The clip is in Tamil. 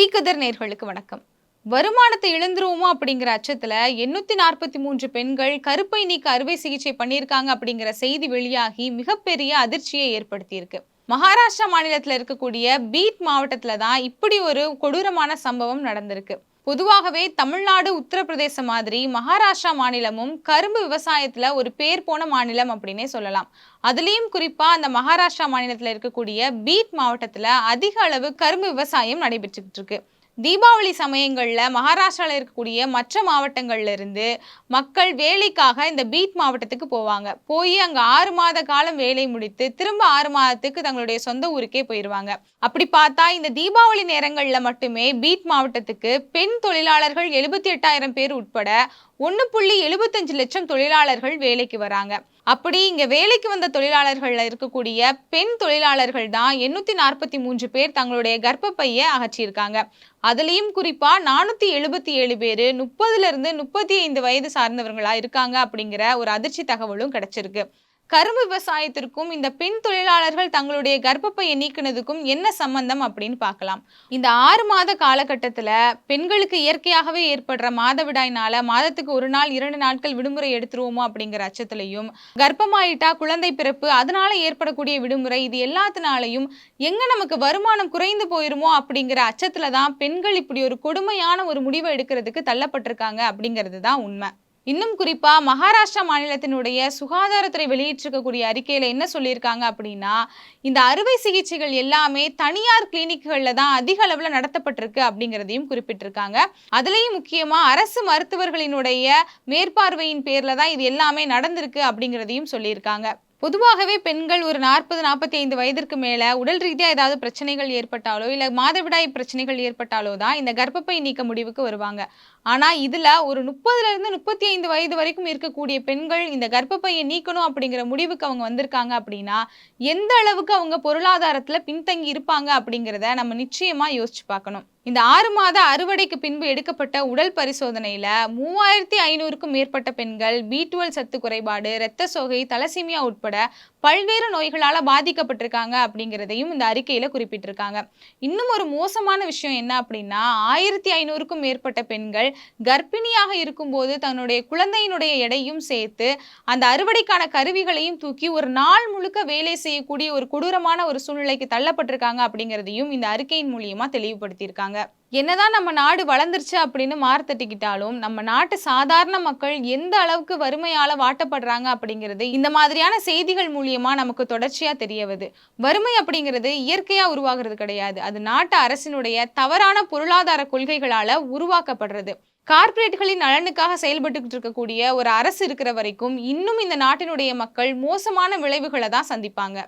தீக்கதர் நேர்களுக்கு வணக்கம். வருமானத்தை இழந்துருவோமோ அப்படிங்கிற அச்சத்துல எண்ணூத்தி நாற்பத்தி மூன்று பெண்கள் கருப்பை நீக்க அறுவை சிகிச்சை பண்ணியிருக்காங்க அப்படிங்கிற செய்தி வெளியாகி மிகப்பெரிய அதிர்ச்சியை ஏற்படுத்தியிருக்கு. மகாராஷ்டிரா மாநிலத்தில் இருக்கக்கூடிய பீட் மாவட்டத்துல தான் இப்படி ஒரு கொடூரமான சம்பவம் நடந்திருக்கு. பொதுவாகவே தமிழ்நாடு உத்தரப்பிரதேசம் மாதிரி மகாராஷ்டிரா மாநிலமும் கரும்பு விவசாயத்துல ஒரு பேர் போன மாநிலம் அப்படின்னே சொல்லலாம். அதுலேயும் குறிப்பா அந்த மகாராஷ்டிரா மாநிலத்துல இருக்கக்கூடிய பீட் மாவட்டத்துல அதிக அளவு கரும்பு விவசாயம் நடைபெற்றுக்கிட்டு இருக்கு. தீபாவளி சமயங்களில் மகாராஷ்டிராவில் இருக்கக்கூடிய மற்ற மாவட்டங்கள்ல இருந்து மக்கள் வேலைக்காக இந்த பீட் மாவட்டத்துக்கு போவாங்க. போய் அங்கே ஆறு மாத காலம் வேலை முடித்து திரும்ப ஆறு மாதத்துக்கு தங்களுடைய சொந்த ஊருக்கே போயிடுவாங்க அப்படி பார்த்தா இந்த தீபாவளி நேரங்களில் மட்டுமே பீட் மாவட்டத்துக்கு பெண் தொழிலாளர்கள் எழுபத்தி எட்டாயிரம் பேர் உட்பட ஒன்று புள்ளி எழுபத்தஞ்சு லட்சம் தொழிலாளர்கள் வேலைக்கு வராங்க. அப்படி இங்க வேலைக்கு வந்த தொழிலாளர்கள்ல இருக்கக்கூடிய பெண் தொழிலாளர்கள் தான் எண்ணூத்தி நாற்பத்தி மூன்று பேர் தங்களுடைய கர்ப்பப்பையை அகற்றியிருக்காங்க. அதுலயும் குறிப்பா நானூத்தி எழுபத்தி ஏழு பேரு முப்பதுல இருந்து முப்பத்தி ஐந்து வயது சார்ந்தவர்களா இருக்காங்க அப்படிங்கிற ஒரு அதிர்ச்சி தகவலும் கிடைச்சிருக்கு. கரும்பு விவசாயத்திற்கும் இந்த பெண் தொழிலாளர்கள் தங்களுடைய கர்ப்பப்பையை நீக்கினதுக்கும் என்ன சம்பந்தம் அப்படின்னு பார்க்கலாம். இந்த ஆறு மாத காலகட்டத்துல பெண்களுக்கு இயற்கையாகவே ஏற்படுற மாதவிடாய்னால மாதத்துக்கு ஒரு நாள் இரண்டு நாட்கள் விடுமுறை எடுத்துருவோமோ அப்படிங்கிற அச்சத்திலையும் கர்ப்பமாயிட்டா குழந்தை பிறப்பு அதனால ஏற்படக்கூடிய விடுமுறை இது எல்லாத்தினாலையும் எங்க நமக்கு வருமானம் குறைந்து போயிருமோ அப்படிங்கிற அச்சத்துல தான் பெண்கள் இப்படி ஒரு கொடுமையான ஒரு முடிவை எடுக்கிறதுக்கு தள்ளப்பட்டிருக்காங்க அப்படிங்கிறது தான் உண்மை. இன்னும் குறிப்பா மகாராஷ்டிரா மாநிலத்தினுடைய சுகாதாரத்துறை வெளியிட்டிருக்கக்கூடிய அறிக்கையில என்ன சொல்லியிருக்காங்க அப்படின்னா இந்த அறுவை சிகிச்சைகள் எல்லாமே தனியார் கிளினிக்குகள்ல தான் அதிக அளவுல நடத்தப்பட்டிருக்கு அப்படிங்கிறதையும் குறிப்பிட்டிருக்காங்க. அதுலயும் முக்கியமா அரசு மருத்துவர்களினுடைய மேற்பார்வையின் பேர்ல தான் இது எல்லாமே நடந்திருக்கு அப்படிங்கிறதையும் சொல்லியிருக்காங்க. பொதுவாகவே பெண்கள் ஒரு நாற்பது நாற்பத்தி ஐந்து வயதிற்கு மேலே உடல் ரீதியாக ஏதாவது பிரச்சனைகள் ஏற்பட்டாலோ இல்லை மாதவிடாய் பிரச்சனைகள் ஏற்பட்டாலோ தான் இந்த கர்ப்பப்பை நீக்க முடிவுக்கு வருவாங்க. ஆனால் இதில் ஒரு முப்பதுலேருந்து முப்பத்தி ஐந்து வயது வரைக்கும் இருக்கக்கூடிய பெண்கள் இந்த கர்ப்பப்பையை நீக்கணும் அப்படிங்கிற முடிவுக்கு அவங்க வந்திருக்காங்க அப்படின்னா எந்த அளவுக்கு அவங்க பொருளாதாரத்தில் பின்தங்கி இருப்பாங்க அப்படிங்கிறத நம்ம நிச்சயமாக யோசிச்சு பார்க்கணும். இந்த ஆறு மாத அறுவடைக்கு பின்பு எடுக்கப்பட்ட உடல் பரிசோதனையில மூவாயிரத்தி ஐநூறுக்கும் மேற்பட்ட பெண்கள் பி டுவெல் சத்து குறைபாடு இரத்த சோகை தலசீமியா உட்பட பல்வேறு நோய்களால பாதிக்கப்பட்டிருக்காங்க அப்படிங்கிறதையும் இந்த அறிக்கையில குறிப்பிட்டிருக்காங்க. இன்னும் ஒரு மோசமான விஷயம் என்ன அப்படின்னா ஆயிரத்தி ஐநூறுக்கும் மேற்பட்ட பெண்கள் கர்ப்பிணியாக இருக்கும்போது தன்னுடைய குழந்தையினுடைய எடையும் சேர்த்து அந்த அறுவடைக்கான கருவிகளையும் தூக்கி ஒரு நாள் முழுக்க வேலை செய்யக்கூடிய ஒரு கொடூரமான ஒரு சூழ்நிலைக்கு தள்ளப்பட்டிருக்காங்க அப்படிங்கிறதையும் இந்த அறிக்கையின் மூலியமா தெளிவுபடுத்தியிருக்காங்க. என்னதான் நம்ம நாடு வளர்ந்துருச்சு அப்படின்னு மார்த்தட்டிக்கிட்டாலும் நம்ம நாட்டு சாதாரண மக்கள் எந்த அளவுக்கு வறுமையால வாட்டப்படுறாங்க அப்படிங்கிறது இந்த மாதிரியான செய்திகள் மூலியமா நமக்கு தொடர்ச்சியா தெரியவது. வறுமை அப்படிங்கிறது இயற்கையா உருவாகிறது கிடையாது. அது நாட்டு அரசினுடைய தவறான பொருளாதார கொள்கைகளால உருவாக்கப்படுறது. கார்ப்பரேட்டுகளின் நலனுக்காக செயல்பட்டுக்கிட்டு இருக்கக்கூடிய ஒரு அரசு இருக்கிற வரைக்கும் இன்னும் இந்த நாட்டினுடைய மக்கள் மோசமான விளைவுகளை தான் சந்திப்பாங்க.